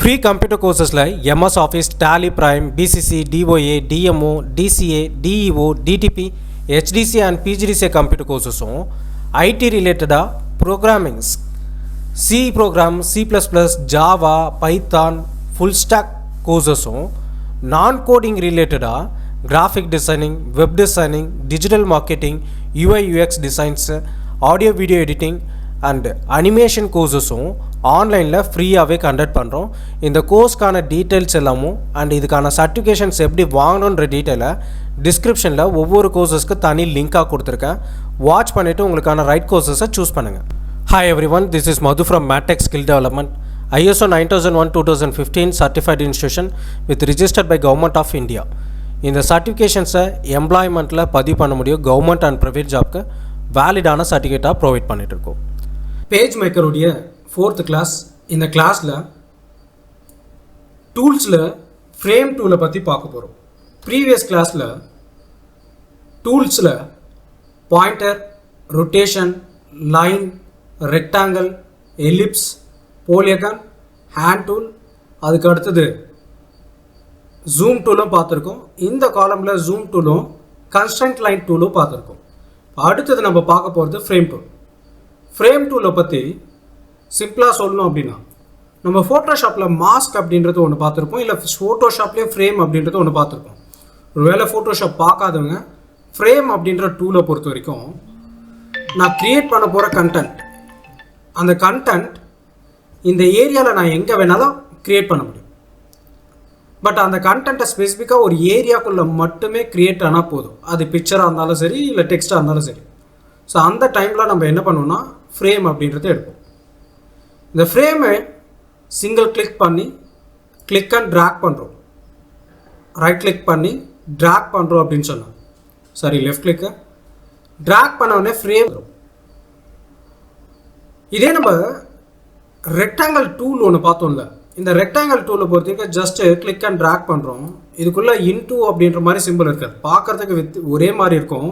Free computer కోర్సెస్లో MS office Tally Prime BCC DOA DMO DCA DEO DTP HDC and PGDCA computer courses IT రిలేటెడా programmings C program C plus plus Java Python full stack courses non coding రిలేటెడా graphic designing web designing digital marketing UI UX designs audio video editing and animation கோர்சஸும் ஆன்லைனில் ஃப்ரீயாகவே conduct பண்ணுறோம் இந்த கோர்ஸ்க்கான details எல்லாமும் and இதுக்கான certifications எப்படி வாங்கணுன்ற டீட்டெயிலை டிஸ்கிரிப்ஷனில் ஒவ்வொரு கோர்சஸ்க்கு தனி லிங்காக கொடுத்துருக்கேன். வாட்ச் பண்ணிவிட்டு உங்களுக்கான ரைட் கோர்சஸை சூஸ் பண்ணுங்கள் hi everyone this is Madhu from மேட்டெக் skill development ISO nine thousand one two thousand fifteen certified institution with registered by government of India இந்த சர்டிஃபிகேஷன்ஸை எம்ப்ளாய்மெண்ட்டில் பதிவு பண்ண முடியும். கவர்மெண்ட் அண்ட் ப்ரைவேட் ஜாப்க்கு வேலிடான சர்டிஃபிகேட்டாக ப்ரொவைட் பண்ணிகிட்ருக்கோம் பேஜ் மேக்கருடைய ஃபோர்த்து கிளாஸ் இந்த கிளாஸில் டூல்ஸில் ஃப்ரேம் டூலை பற்றி பார்க்க போகிறோம் ப்ரீவியஸ் கிளாஸில் டூல்ஸில் pointer rotation line rectangle ellipse polygon hand tool அதுக்கு அடுத்தது ஜூம் டூலும் பார்த்துருக்கோம். இந்த காலமில் ஜூம் டூலும் கன்ஸ்டன்ட் லைன் டூலும் பார்த்துருக்கோம். அடுத்தது நம்ம பார்க்க போகிறது ஃப்ரேம் டூல் ஃப்ரேம் டூலை பற்றி சிம்பிளாக சொல்லணும் அப்படின்னா நம்ம ஃபோட்டோஷாப்பில் மாஸ்க் அப்படின்றது ஒன்று பார்த்துருப்போம் இல்லை ஃபோட்டோஷாப்லேயும் ஃப்ரேம் அப்படின்றது ஒன்று பார்த்துருப்போம். ஒருவேளை ஃபோட்டோஷாப் பார்க்காதவங்க ஃப்ரேம் அப்படின்ற டூலை பொறுத்த வரைக்கும் நான் க்ரியேட் பண்ண போகிற கண்டென்ட் அந்த கண்டென்ட் இந்த ஏரியாவில் நான் எங்கே வேணாலும் க்ரியேட் பண்ண முடியும். பட் அந்த கண்டென்ட்டை ஸ்பெசிஃபிக்காக ஒரு ஏரியாக்குள்ளே மட்டுமே க்ரியேட் ஆனால் போதும். அது பிக்சராக இருந்தாலும் சரி இல்லை டெக்ஸ்ட்டாக இருந்தாலும் சரி. ஸோ அந்த டைமில் நம்ம என்ன பண்ணுவோம்னா ஃப்ரேம் அப்படின்றத எடுப்போம். இந்த ஃப்ரேமை சிங்கிள் கிளிக் பண்ணி கிளிக் அண்ட் ட்ராக் பண்ணுறோம் ரைட் கிளிக் பண்ணி ட்ராக் பண்ணுறோம் அப்படின்னு சொன்னோம். சாரி லெஃப்ட் கிளிக்கு ட்ராக் பண்ண உடனே ஃப்ரேம் வரும் இதே நம்ம ரெக்டாங்கிள் டூல் ஒன்று பார்த்தோம்ல. இந்த ரெக்டாங்கிள் டூலை பொறுத்த வரைக்கும் ஜஸ்ட்டு கிளிக் அண்ட் ட்ராக் பண்ணுறோம் இதுக்குள்ளே இன்டூ அப்படின்ற மாதிரி சிம்பிள் இருக்காது பார்க்குறதுக்கு வித் ஒரே மாதிரி இருக்கும்.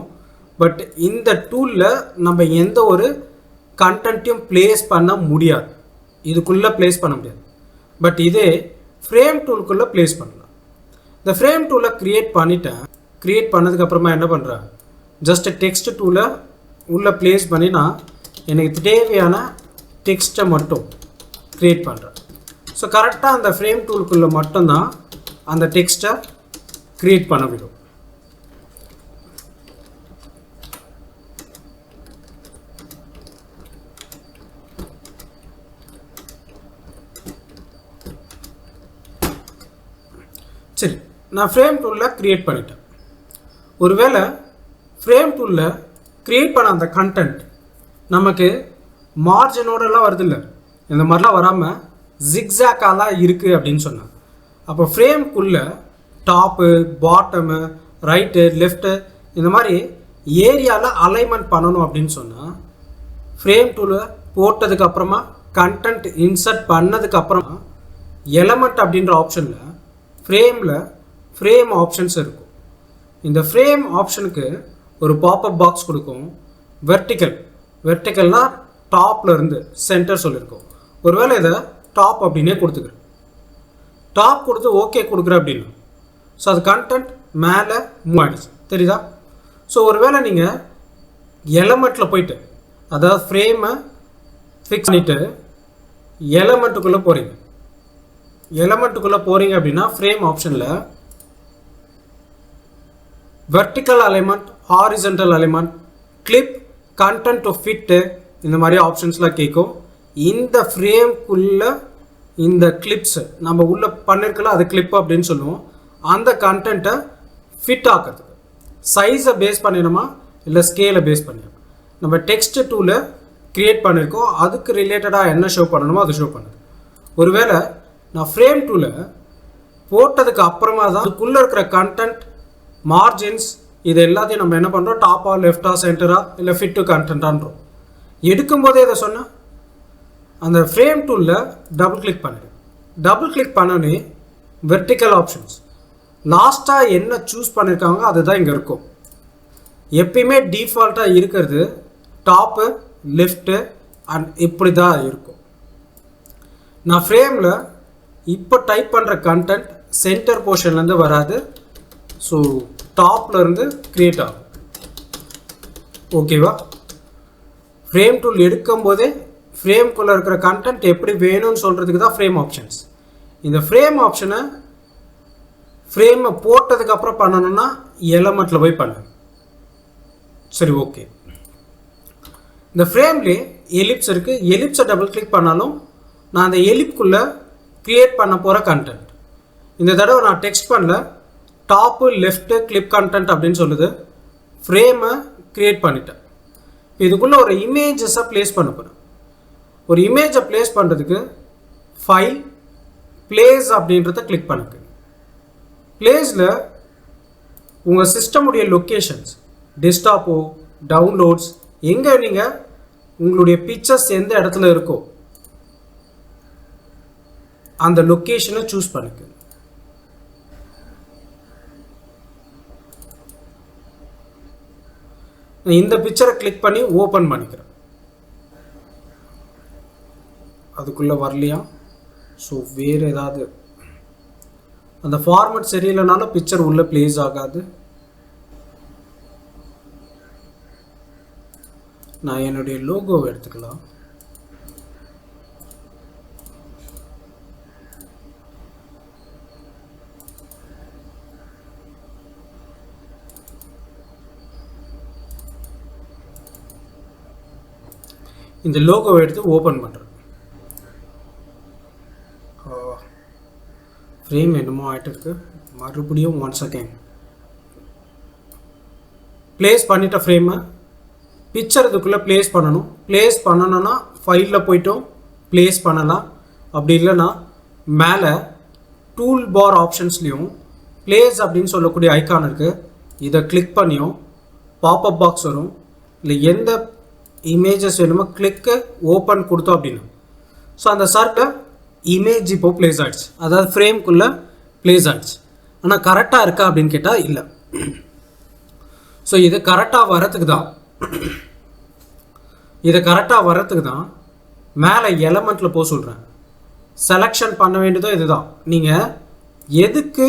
பட் இந்த டூலில் நம்ம எந்த ஒரு கண்டென்ட்டையும் ப்ளேஸ் பண்ண முடியாது. இதுக்குள்ளே ப்ளேஸ் பண்ண முடியாது. பட் இதே ஃப்ரேம் டூலுக்குள்ளே ப்ளேஸ் பண்ணலாம். இந்த ஃப்ரேம் டூலை க்ரியேட் பண்ணிட்டேன். க்ரியேட் பண்ணதுக்கப்புறமா என்ன பண்ணுறேன் ஜஸ்ட் டெக்ஸ்ட் டூலை உள்ளே ப்ளேஸ் பண்ணி நான் எனக்கு தேவையான டெக்ஸ்ட்டை மட்டும் க்ரியேட் பண்ணுறேன் ஸோ கரெக்டாக அந்த ஃப்ரேம் டூலுக்குள்ளே மட்டும்தான் அந்த டெக்ஸ்ட்டை க்ரியேட் பண்ண விடும். சரி நான் ஃப்ரேம் டூலில் க்ரியேட் பண்ணிட்டேன். ஒருவேளை ஃப்ரேம் டூலில் க்ரியேட் பண்ண அந்த கண்டென்ட் நமக்கு மார்ஜினோடலாம் வருதில்ல இந்த மாதிரிலாம் வராமல் ஜிக்ஸாக்காலாம் இருக்குது அப்படின்னு சொன்னேன் அப்போ ஃப்ரேம்குள்ளே டாப்பு பாட்டமு ரைட்டு லெஃப்ட்டு இந்த மாதிரி ஏரியாவில் அலைன்மெண்ட் பண்ணணும் அப்படின்னு சொன்னால் ஃப்ரேம் டூலில் போட்டதுக்கப்புறமா கண்டென்ட் இன்சர்ட் பண்ணதுக்கப்புறமா எலமெண்ட் அப்படின்ற ஆப்ஷனில் ஃப்ரேமில் ஃப்ரேம் ஆப்ஷன்ஸ் இருக்கும். இந்த ஃப்ரேம் ஆப்ஷனுக்கு ஒரு பாப்அப் பாக்ஸ் கொடுக்கும். வெர்டிக்கல் வெர்டிக்கல்னால் டாப்பில் இருந்து சென்டர் சொல்லியிருக்கோம் ஒருவேளை இதை டாப் அப்படின்னே கொடுத்துக்கிறேன். டாப் கொடுத்து ஓகே கொடுக்குறேன் அப்படின்னா ஸோ அது கண்டென்ட் மேலே மூவ் ஆகிடுச்சு தெரியுதா? ஸோ ஒருவேளை நீங்கள் எலமெண்ட்டில் போயிட்டு அதாவது ஃப்ரேமை ஃபிக்ஸ் பண்ணிவிட்டு எலமெண்ட்டுக்குள்ளே போகிறீங்க எலமெண்ட்டுக்குள்ளே போகிறீங்க அப்படின்னா ஃப்ரேம் ஆப்ஷனில் vertical alignment horizontal alignment clip content to fit இந்த மாதிரி ஆப்ஷன்ஸ்லாம் கேட்கும் இந்த ஃப்ரேம்குள்ளே இந்த கிளிப்ஸு நம்ம உள்ளே பண்ணிருக்கல அது கிளிப் அப்படின்னு சொல்லுவோம். அந்த கண்டென்ட்டை ஃபிட் ஆக்கிறதுக்கு. சைஸை பேஸ் பண்ணிடணுமா? இல்லை ஸ்கேலை பேஸ் பண்ணிடணும்? நம்ம டெக்ஸ்ட் டூவில் க்ரியேட் பண்ணியிருக்கோம் அதுக்கு ரிலேட்டடாக என்ன ஷோ பண்ணணுமோ அது ஷோ பண்ணுது. ஒருவேளை நான் ஃப்ரேம் டூவில் போட்டதுக்கு அப்புறமா தான் அதுக்குள்ளே இருக்கிற கண்டென்ட் மார்ஜின்ஸ் இது எல்லாத்தையும் நம்ம என்ன பண்ணுறோம் டாப்பா லெஃப்டா சென்டரா இல்லை ஃபிட்டு கண்டென்ட்டான்றோம் எடுக்கும்போதே இதை சொன்னால் அந்த ஃப்ரேம் டூலில் டபுள் கிளிக் பண்ணிடு. டபுள் கிளிக் பண்ணோன்னே வெர்டிக்கல் ஆப்ஷன்ஸ் லாஸ்ட்டாக என்ன சூஸ் பண்ணியிருக்காங்க அதுதான் இங்கே இருக்கும். எப்பயுமே டிஃபால்ட்டாக இருக்கிறது டாப்பு லெஃப்ட்டு அண்ட் இப்படி தான் இருக்கும். நான் ஃப்ரேமில் இப்போ டைப் பண்ணுற கண்டென்ட் சென்டர் போர்ஷன்லேருந்து வராது. ஸோ டாப்லேருந்து க்ரியேட் ஆகும். ஓகேவா ஃப்ரேம் டூல் எடுக்கும் போதே ஃப்ரேம்குள்ளே இருக்கிற கண்டென்ட் எப்படி வேணும்னு சொல்கிறதுக்கு தான் ஃப்ரேம் ஆப்ஷன்ஸ் இந்த ஃப்ரேம் ஆப்ஷனை ஃப்ரேமை போட்டதுக்கப்புறம் பண்ணணும்னா எலமெண்ட்டில் போய் பண்ணு சரி ஓகே இந்த ஃப்ரேம்லேயே எலிப்ஸ் இருக்குது எலிப்ஸை டபுள் கிளிக் பண்ணாலும் நான் அந்த எலிப்குள்ளே க்ரியேட் பண்ண போகிற கண்டென்ட் இந்த தடவை நான் டெக்ஸ்ட் பண்ணல. டாப்பு லெஃப்ட்டு கிளிப் கண்டென்ட் அப்படின்னு சொல்லுது. ஃப்ரேமை க்ரியேட் பண்ணிட்டேன். இதுக்குள்ளே ஒரு இமேஜஸை ப்ளேஸ் பண்ண போகிறேன் ஒரு இமேஜை ப்ளேஸ் பண்ணுறதுக்கு ஃபைல் ப்ளேஸ் அப்படின்றத கிளிக் பண்ணுங்க. ப்ளேஸில் உங்கள் சிஸ்டமுடைய லொக்கேஷன்ஸ் டெஸ்க்டாப்போ டவுன்லோட்ஸ் எங்கே நீங்கள் உங்களுடைய பிக்சர்ஸ் எந்த இடத்துல இருக்கோ அந்த லொக்கேஷனை சூஸ் பண்ணிக்க நான் இந்த பிக்சரை கிளிக் பண்ணி ஓப்பன் பண்ணிக்கிறேன். அதுக்குள்ளே வரலையா? ஸோ வேறு ஏதாவது. அந்த ஃபார்மட் சரியில்லைனாலும் பிக்சர் உள்ளே ப்ளேஸ் ஆகாது. நான் என்னுடைய லோகோவை எடுத்துக்கலாம். இந்த லோகோவை எடுத்து ஓப்பன் பண்ணுறேன் ஃப்ரேம் என்னமோ ஆகிட்டு இருக்கு மறுபடியும் ஒன் செகண்ட் ப்ளேஸ் பண்ணிட்ட ஃப்ரேமை பிக்சர் இதுக்குள்ளே ப்ளேஸ் பண்ணணும். ப்ளேஸ் பண்ணணும்னா ஃபைலில் போய்ட்டும். ப்ளேஸ் பண்ணலாம். அப்படி இல்லைன்னா மேலே டூல் பார் ஆப்ஷன்ஸ்லேயும் ப்ளேஸ் அப்படின்னு சொல்லக்கூடிய ஐக்கான் இருக்குது இதை கிளிக் பண்ணியும் பாப்அப் பாக்ஸ் வரும். இல்லை எந்த இமேஜஸ் வேணுமோ? கிளிக்கு ஓப்பன் கொடுத்தோம் அப்படின்னா. ஸோ அந்த சர்க்கில் இமேஜ் இப்போ ப்ளேஸ் ஆகிடுச்சு அதாவது ஃப்ரேம்குள்ளே ப்ளேஸ் ஆகிடுச்சு ஆனால் கரெக்டாக இருக்கா அப்படின்னு கேட்டால் இல்லை. ஸோ இது கரெக்டாக வரத்துக்கு தான். இதை கரெக்டாக வரத்துக்கு தான் மேலே எலமெண்ட்டில் போக சொல்கிறேன் செலெக்ஷன் பண்ண வேண்டியதோ இதுதான். நீங்கள் எதுக்கு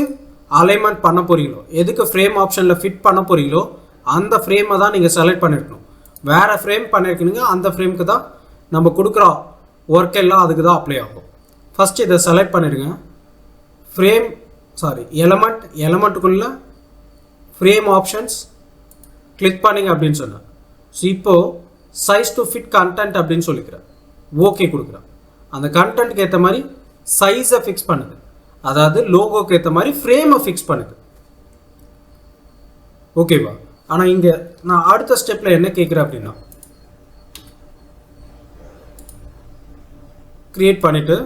அலைன்மெண்ட் பண்ண போகிறீங்களோ எதுக்கு ஃப்ரேம் ஆப்ஷனில் ஃபிட் பண்ண போகிறீங்களோ அந்த ஃப்ரேமை தான் நீங்கள் செலக்ட் பண்ணியிருக்கணும் வேறு ஃப்ரேம் பண்ணியிருக்கணுங்க அந்த ஃப்ரேமுக்கு தான் நம்ம கொடுக்குற ஒர்க் எல்லாம் அதுக்கு தான் அப்ளை ஆகும். ஃபஸ்ட் இதை செலக்ட் பண்ணிடுங்க. ஃப்ரேம் சாரி எலமெண்ட் எலமெண்ட்டுக்குள்ளே ஃப்ரேம் ஆப்ஷன்ஸ் கிளிக் பண்ணிங்க அப்படின்னு சொன்னேன் ஸோ இப்போது சைஸ் டு ஃபிட் கண்டென்ட் அப்படின்னு சொல்லிக்கிறேன். ஓகே கொடுக்குறேன். அந்த கண்டென்ட்டுக்கு ஏற்ற மாதிரி சைஸை ஃபிக்ஸ் பண்ணுது அதாவது லோகோக்கு ஏற்ற மாதிரி ஃப்ரேமை ஃபிக்ஸ் பண்ணுது ஓகேவா ஆனால் இங்கே நான் அடுத்த ஸ்டெப்பில் என்ன கேட்குறேன் அப்படின்னா க்ரியேட் பண்ணிவிட்டு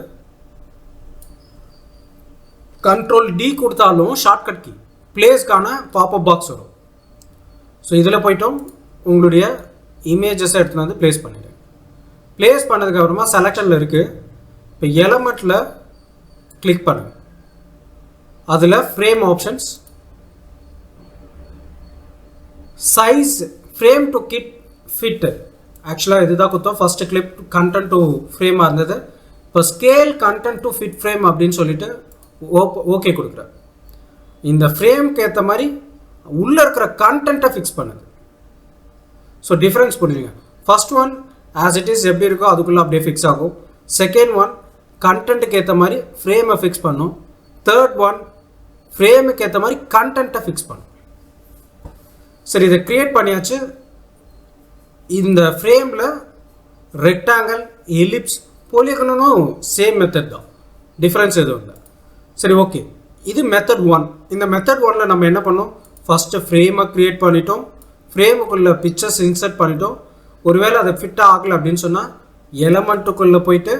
கண்ட்ரோல் டி கொடுத்தாலும் ஷார்ட்கட் கீ பிளேஸ்க்கான பாப்அப் பாக்ஸ் வரும். ஸோ இதில் போயிட்டோம். உங்களுடைய இமேஜஸை எடுத்துகிட்டு வந்து ப்ளேஸ் பண்ணிடுங்க ப்ளேஸ் பண்ணதுக்கப்புறமா செலெக்ஷனில் இருக்குது இப்போ எலமெண்ட்டில் கிளிக் பண்ணுங்கள் அதில் frame options size frame to kit fit ஆக்சுவலாக இதுதான் கொடுத்தோம் ஃபஸ்ட்டு கிளிப் கண்டென்ட் டு ஃப்ரேமாக இருந்தது. இப்போ scale content to fit frame அப்படின்னு சொல்லிட்டு ஓகே கொடுக்குறேன் இந்த ஃப்ரேம்க்கு ஏற்ற மாதிரி உள்ளே இருக்கிற கண்டென்ட்டை ஃபிக்ஸ் பண்ணுது. ஸோ டிஃப்ரென்ஸ் புரிஞ்சுங்க. First one as it is எப்படி இருக்கோ அதுக்குள்ளே அப்படியே ஃபிக்ஸ் ஆகும். செகண்ட் ஒன் கண்டென்ட்டுக்கு ஏற்ற மாதிரி ஃப்ரேமை ஃபிக்ஸ் பண்ணும். தேர்ட் ஒன் ஃப்ரேமுக்கு ஏற்ற மாதிரி கண்டென்ட்டை ஃபிக்ஸ் பண்ணும். சரி இதை க்ரியேட் பண்ணியாச்சு. இந்த ஃப்ரேமில் ரெக்டாங்கிள் எலிப்ஸ் பொலிகனும் சேம் மெத்தட் தான். டிஃப்ரென்ஸ் எதுவும் இல்லை. சரி ஓகே இது மெத்தட் ஒன் இந்த மெத்தட் ஒனில் நம்ம என்ன பண்ணோம்? ஃபஸ்ட்டு ஃப்ரேமை க்ரியேட் பண்ணிட்டோம். ஃப்ரேமுக்குள்ளே பிக்சர்ஸ் இன்சர்ட் பண்ணிட்டோம். ஒருவேளை அதை ஃபிட்டாக ஆகலை அப்படின்னு சொன்னால் எலமெண்ட்டுக்குள்ளே போயிட்டு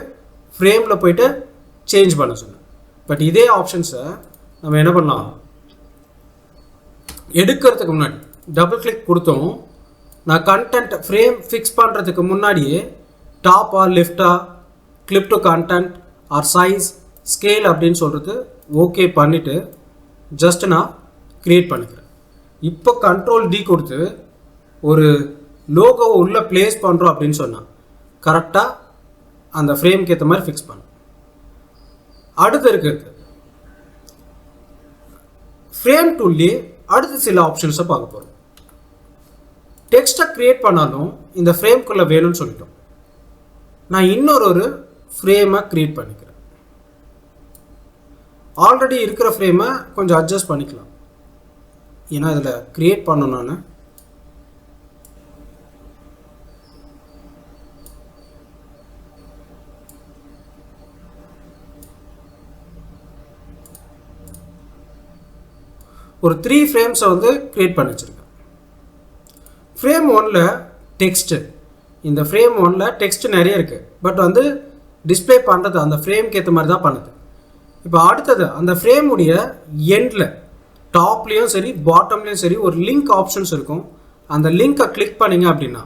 ஃப்ரேமில் போயிட்டு சேஞ்ச் பண்ண சொன்னேன். பட் இதே ஆப்ஷன்ஸை நம்ம என்ன பண்ணலாம்? எடுக்கிறதுக்கு முன்னாடி டபுள் கிளிக் கொடுத்தோம். நான் கண்டென்ட் ஃப்ரேம் ஃபிக்ஸ் பண்ணுறதுக்கு முன்னாடியே டாப்பா லெஃப்டா clip to content or size scale அப்படின்னு சொல்கிறது ஓகே பண்ணிவிட்டு ஜஸ்ட் நான் க்ரியேட் பண்ணிக்கிறேன் இப்போ கண்ட்ரோல் டி கொடுத்து ஒரு லோகோவை உள்ளே ப்ளேஸ் பண்ணுறோம் அப்படின்னு சொன்னால் கரெக்டாக அந்த ஃப்ரேம்க்கு ஏற்ற மாதிரி ஃபிக்ஸ் பண்ணும் அடுத்து இருக்கிறது ஃப்ரேம் டூல்லே அடுத்து சில ஆப்ஷன்ஸை பார்க்க போகிறோம் டெக்ஸ்ட்டை க்ரியேட் பண்ணாலும் இந்த ஃப்ரேம்குள்ளே வேணும்னு சொல்லிட்டோம். நான் இன்னொரு ஒரு ஃப்ரேமை க்ரியேட் பண்ணிக்கிறேன். ஆல்ரெடி இருக்கிற ஃப்ரேமை கொஞ்சம் அட்ஜஸ்ட் பண்ணிக்கலாம். ஏன்னா இதில் க்ரியேட் பண்ணணும் நான். ஒரு த்ரீ ஃப்ரேம்ஸை வந்து க்ரியேட் பண்ணி வச்சுருக்கேன். ஃப்ரேம் ஒனில் டெக்ஸ்ட்டு இந்த ஃப்ரேம் ஒனில் டெக்ஸ்ட் நிறைய இருக்குது பட் வந்து டிஸ்ப்ளே பண்ணுறது அந்த ஃப்ரேம்க்கு ஏற்ற மாதிரி தான் பண்ணுது. இப்போ அடுத்தது அந்த ஃப்ரேமுடைய எண்டில் டாப்லேயும் சரி பாட்டம்லேயும் சரி ஒரு லிங்க் ஆப்ஷன்ஸ் இருக்கும். அந்த லிங்க்கை கிளிக் பண்ணிங்க அப்படின்னா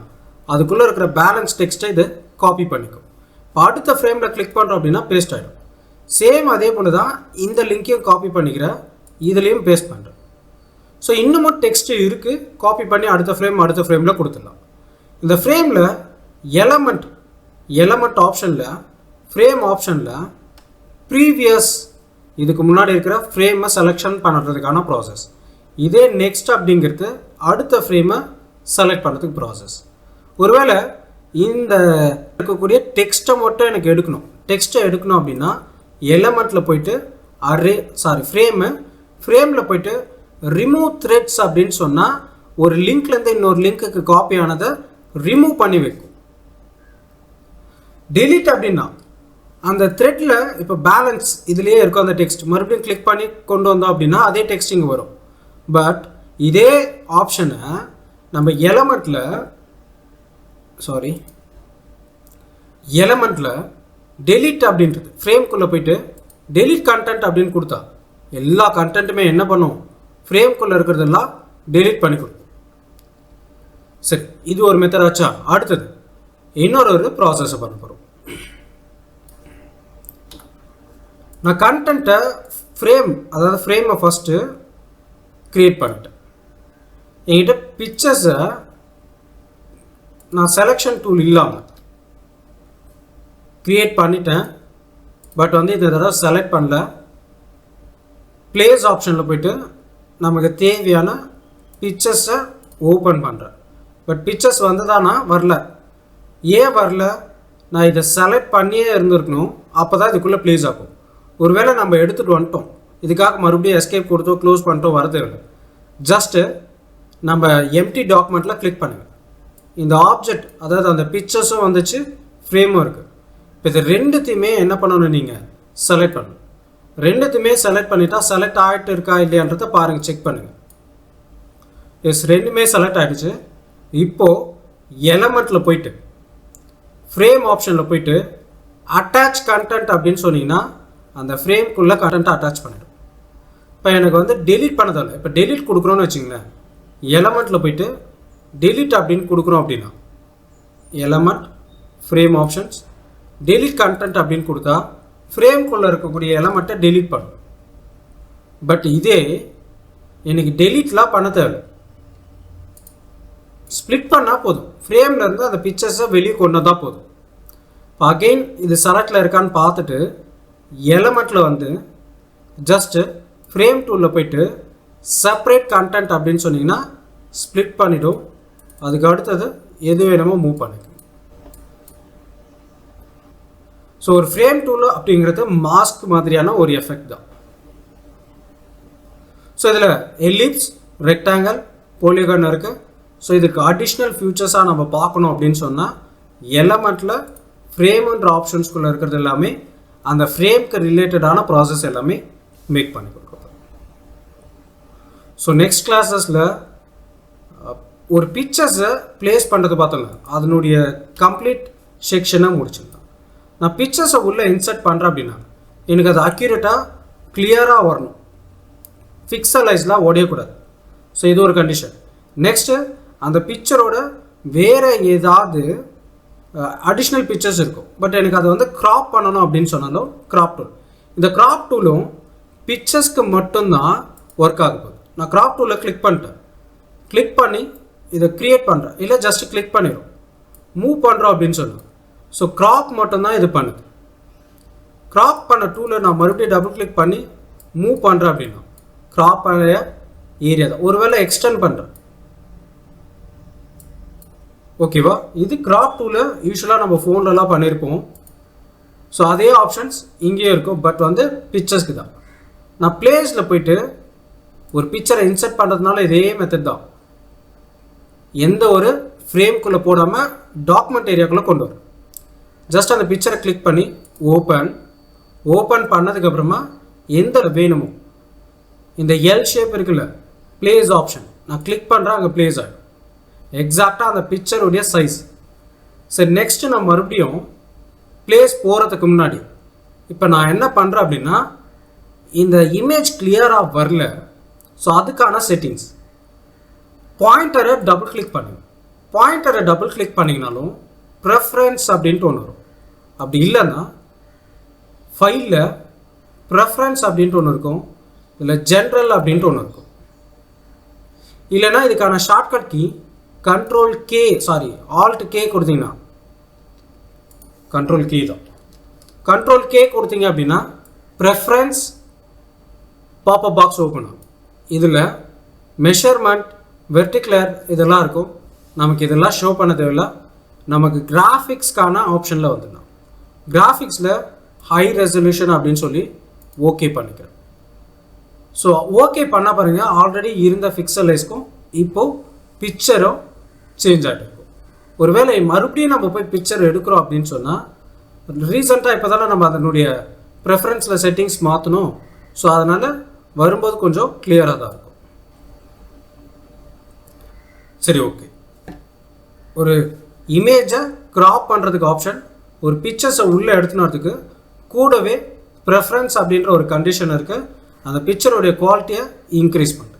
அதுக்குள்ளே இருக்கிற பேலன்ஸ் டெக்ஸ்ட்டை இது காப்பி பண்ணிக்கும். இப்போ அடுத்த ஃப்ரேமில் கிளிக் பண்ணுறோம் அப்படின்னா பேஸ்ட் ஆகிடும் சேம் அதே போல தான் இந்த லிங்க்கையும் காப்பி பண்ணிக்கிற இதுலேயும் பேஸ்ட் பண்ணுறேன் ஸோ இன்னமும் டெக்ஸ்ட் இருக்குது காப்பி பண்ணி அடுத்த ஃப்ரேம் அடுத்த ஃப்ரேமில் கொடுத்துடலாம். இந்த ஃப்ரேமில் எலமெண்ட் எலமெண்ட் ஆப்ஷனில் ஃப்ரேம் ஆப்ஷனில் ப்ரீவியஸ் இதுக்கு முன்னாடி இருக்கிற ஃப்ரேமை செலெக்ஷன் பண்ணுறதுக்கான ப்ராசஸ் இதே நெக்ஸ்ட் அப்படிங்கிறது அடுத்த ஃப்ரேமை செலக்ட் பண்ணுறதுக்கு ப்ராசஸ் ஒருவேளை இந்த இருக்கக்கூடிய டெக்ஸ்ட்டை மட்டும் எனக்கு எடுக்கணும். டெக்ஸ்ட்டை எடுக்கணும் அப்படின்னா எலமெண்ட்டில் போயிட்டு அரே சாரி ஃப்ரேமு ஃப்ரேமில் போயிட்டு ரிமூவ் த்ரெட்ஸ் அப்படின்னு சொன்னால் ஒரு லிங்க்லேருந்து இன்னொரு லிங்க்குக்கு காப்பி ஆனதை ரிமூவ் பண்ணி வைக்கும். டெலிட் அப்படின்னா அந்த த்ரெட்டில் இப்போ பேலன்ஸ் இதுலேயே இருக்கும் அந்த டெக்ஸ்ட் மறுபடியும் கிளிக் பண்ணி கொண்டு வந்தோம் அப்படின்னா அதே டெக்ஸ்ட் இங்கே வரும். பட் இதே ஆப்ஷனை நம்ம எலமெண்ட்டில் சாரி எலமெண்ட்டில் டெலிட் அப்படின்றது. ஃப்ரேம்குள்ளே போயிட்டு டெலிட் கண்டென்ட் அப்படின்னு கொடுத்தா எல்லா கண்டென்ட்டுமே என்ன பண்ணும்? ஃப்ரேம்குள்ளே இருக்கிறதெல்லாம் டெலிட் பண்ணி சரி இது ஒரு மெத்தட் ஆச்சா? அடுத்தது இன்னொரு ஒரு ப்ராசஸை பண்ண போகிறோம் நான் கண்டென்ட்டை ஃப்ரேம் அதாவது ஃப்ரேமை ஃபஸ்ட்டு க்ரியேட் பண்ணிட்டேன். என்கிட்ட பிக்சர்ஸை நான் செலெக்ஷன் டூல் இல்லாமல் க்ரியேட் பண்ணிட்டேன். பட் வந்து இந்த தடவை செலக்ட் பண்ணல. ப்ளேஸ் ஆப்ஷனில் போய்ட்டு நமக்கு தேவையான பிக்சர்ஸை ஓப்பன் பண்ணுறேன் பட் பிக்சர்ஸ் வந்ததானா? வரல. ஏன் வரல? நான் இதை செலக்ட் பண்ணியே இருந்திருக்கணும். அப்போ தான் இதுக்குள்ளே ப்ளேஸ் ஆகும். ஒருவேளை நம்ம எடுத்துகிட்டு வந்துட்டோம். இதுக்காக மறுபடியும் எஸ்கேப் கொடுத்தோ க்ளோஸ் பண்ணிட்டோ வரது இல்லை. ஜஸ்ட்டு நம்ம எம்டி டாக்குமெண்ட்டில் கிளிக் பண்ணுங்கள் இந்த ஆப்ஜெக்ட் அதாவது அந்த பிக்சர்ஸும் வந்துச்சு ஃப்ரேமும் இருக்குது இப்போ இது ரெண்டுத்தையுமே என்ன பண்ணணும் நீங்கள் செலக்ட் பண்ணணும். ரெண்டுத்துமே செலக்ட் பண்ணிட்டா செலக்ட் ஆகிட்டு இருக்கா இல்லையான்றதை பாருங்கள் செக் பண்ணுங்கள் எஸ் ரெண்டுமே செலக்ட் ஆகிடுச்சு இப்போது எலமெண்ட்டில் போயிட்டு ஃப்ரேம் ஆப்ஷனில் போயிட்டு அட்டாச் கண்டென்ட் அப்படின்னு சொன்னீங்கன்னா அந்த ஃப்ரேம்குள்ளே கண்டென்ட்டை அட்டாச் பண்ணிடும். இப்போ எனக்கு வந்து டெலிட் பண்ணதில்லை. இப்போ டெலிட் கொடுக்குறோன்னு வச்சுங்களேன் எலமெண்ட்டில் போயிட்டு டெலிட் அப்படின்னு கொடுக்குறோம் அப்படின்னா element frame options delete content அப்படின்னு கொடுத்தா ஃப்ரேம்குள்ளே இருக்கக்கூடிய எலமெண்ட்டை டெலீட் பண்ணும் பட் இதே எனக்கு டெலீட்லாம் பண்ண தேவை ஸ்ப்ளிட் பண்ணால் போதும். ஃப்ரேம்லேருந்து அந்த பிக்சர்ஸை வெளியே கொண்டு வந்தால் போதும். இப்போ அகெயின் இது செலக்டில் இருக்கான்னு பார்த்துட்டு எலமெண்ட்டில் வந்து ஜஸ்ட்டு ஃப்ரேம் டூலில் போயிட்டு செப்பரேட் கண்டென்ட் அப்படின்னு சொன்னீங்கன்னா ஸ்ப்ளிட் பண்ணிவிடும் அதுக்கு அடுத்தது எது வேணுமோ மூவ் பண்ணிக்கும் ஸோ ஒரு ஃப்ரேம் டூல் அப்படிங்கிறது மாஸ்க் மாதிரியான ஒரு எஃபெக்ட் தான். ஸோ இதில் எலிப்ஸ் ரெக்டாங்கல் போலிகன் இருக்குது ஸோ இதுக்கு அடிஷ்னல் ஃபியூச்சர்ஸாக நம்ம பார்க்கணும் அப்படின்னு சொன்னால் எலமெண்ட்டில் ஃப்ரேம்ன்ற ஆப்ஷன்ஸ்குள்ளே இருக்கிறது எல்லாமே அந்த ஃப்ரேம்க்கு ரிலேட்டடான ப்ராசஸ் எல்லாமே மேக் பண்ணி கொடுக்குறோம் ஸோ நெக்ஸ்ட் கிளாஸஸில் ஒரு பிக்சர்ஸை ப்ளேஸ் பண்ணுறது பார்த்தோங்க அதனுடைய கம்ப்ளீட் செக்ஷனை முடிச்சிருந்தோம் நான் பிக்சர்ஸை உள்ளே இன்சர்ட் பண்ணுறேன் அப்படின்னா எனக்கு அது அக்யூரேட்டாக கிளியராக வரணும். ஃபிக்சலைஸ்லாம் ஓடையக்கூடாது ஸோ இது ஒரு கண்டிஷன் நெக்ஸ்ட்டு அந்த பிக்சரோட வேறு ஏதாவது அடிஷ்னல் பிக்சர்ஸ் இருக்கும். பட் எனக்கு அதை வந்து க்ராப் பண்ணணும் அப்படின்னு சொன்னாலும் க்ராப் டூல் இந்த க்ராப் டூலும் பிக்சர்ஸ்க்கு மட்டும்தான் ஒர்க் ஆக போகுது. நான் க்ராப் டூலில் கிளிக் பண்ணிட்டேன். கிளிக் பண்ணி இதை க்ரியேட் பண்ணுறேன் இல்லை ஜஸ்ட் கிளிக் பண்ணிடும் மூவ் பண்ணுறோம் அப்படின்னு சொல்லுவோம் ஸோ க்ராப் மட்டும்தான் இது பண்ணுது. க்ராப் பண்ண டூலை நான் மறுபடியும் டபுள் கிளிக் பண்ணி மூவ் பண்ணுறேன் அப்படின்னா க்ராப் பண்ண ஏரியா தான். ஒருவேளை எக்ஸ்டெண்ட் பண்ணுறேன் ஓகேவா இது கிராப் டூவில் யூஸ்வலாக நம்ம ஃபோன்லலாம் பண்ணியிருப்போம் ஸோ அதே ஆப்ஷன்ஸ் இங்கேயும் இருக்கும். பட் வந்து பிக்சர்ஸ்க்கு தான். நான் பிளேஸில் போயிட்டு ஒரு பிக்சரை இன்சர்ட் பண்ணுறதுனால இதே மெத்தட் தான். எந்த ஒரு ஃப்ரேம்குள்ளே போடாமல் டாக்குமெண்ட் ஏரியாக்குள்ளே கொண்டு வரும் ஜஸ்ட் அந்த பிக்சரை கிளிக் பண்ணி ஓப்பன் ஓப்பன் பண்ணதுக்கப்புறமா எந்த வேணுமோ இந்த எல் ஷேப் இருக்குல்ல பிளேஸ் ஆப்ஷன் நான் கிளிக் பண்ணுறேன் அங்கே பிளேஸ் ஆகிடும் எக்ஸாக்டாக அந்த பிக்சருடைய சைஸ் சரி நெக்ஸ்ட்டு நான் மறுபடியும் பிளேஸ் போகிறதுக்கு முன்னாடி இப்போ நான் என்ன பண்ணுறேன் அப்படின்னா இந்த இமேஜ் கிளியராக வரல. ஸோ அதுக்கான செட்டிங்ஸ் பாயிண்டரை டபுள் கிளிக் பண்ணுங்க. பாயிண்டரை டபுள் கிளிக் பண்ணிங்கனாலும் ப்ரெஃபரன்ஸ் அப்படின்ட்டு ஒன்று வரும். அப்படி இல்லைன்னா ஃபைலில் ப்ரெஃபரன்ஸ் அப்படின்ட்டு ஒன்று இருக்கும். இதில் ஜென்ரல் அப்படின்ட்டு ஒன்று இருக்கும். இல்லைன்னா இதுக்கான shortcut key control K sorry alt K கொடுத்தீங்கன்னா கண்ட்ரோல் கே தான். கண்ட்ரோல் கே கொடுத்தீங்க அப்படின்னா ப்ரெஃபரன்ஸ் பாப்பப் பாக்ஸ் ஓப்பன் ஆகும். இதில் மெஷர்மெண்ட் வெர்டிகுலர் இதெல்லாம் இருக்கும். நமக்கு இதெல்லாம் ஷோ பண்ண தேவையில்ல. நமக்கு கிராஃபிக்ஸ்க்கான ஆப்ஷனில் வந்துடணும் கிராஃபிக்ஸில் ஹை ரெசல்யூஷன் அப்படின்னு சொல்லி ஓகே பண்ணிக்கிறேன். ஸோ ஓகே பண்ண பாருங்கள் ஆல்ரெடி இருந்த ஃபிக்சலைஸ்க்கும் இப்போது பிக்சரும் சேஞ்ச் ஆகிட்டு இருக்கும் ஒருவேளை மறுபடியும் நம்ம போய் பிக்சர் எடுக்கிறோம் அப்படின்னு சொன்னால் ரீசெண்டாக இப்போ தானே நம்ம அதனுடைய ப்ரெஃபரன்ஸில் செட்டிங்ஸ் மாற்றணும் ஸோ அதனால் வரும்போது கொஞ்சம் கிளியராக தான் இருக்கும். சரி ஓகே ஒரு இமேஜை க்ராப் பண்ணுறதுக்கு ஆப்ஷன் ஒரு பிக்சர்ஸை உள்ளே எடுத்துனதுக்கு கூடவே ப்ரெஃபரன்ஸ் அப்படின்ற ஒரு கண்டிஷன் இருக்குது அந்த பிக்சருடைய குவாலிட்டியை இன்க்ரீஸ் பண்ணுறேன்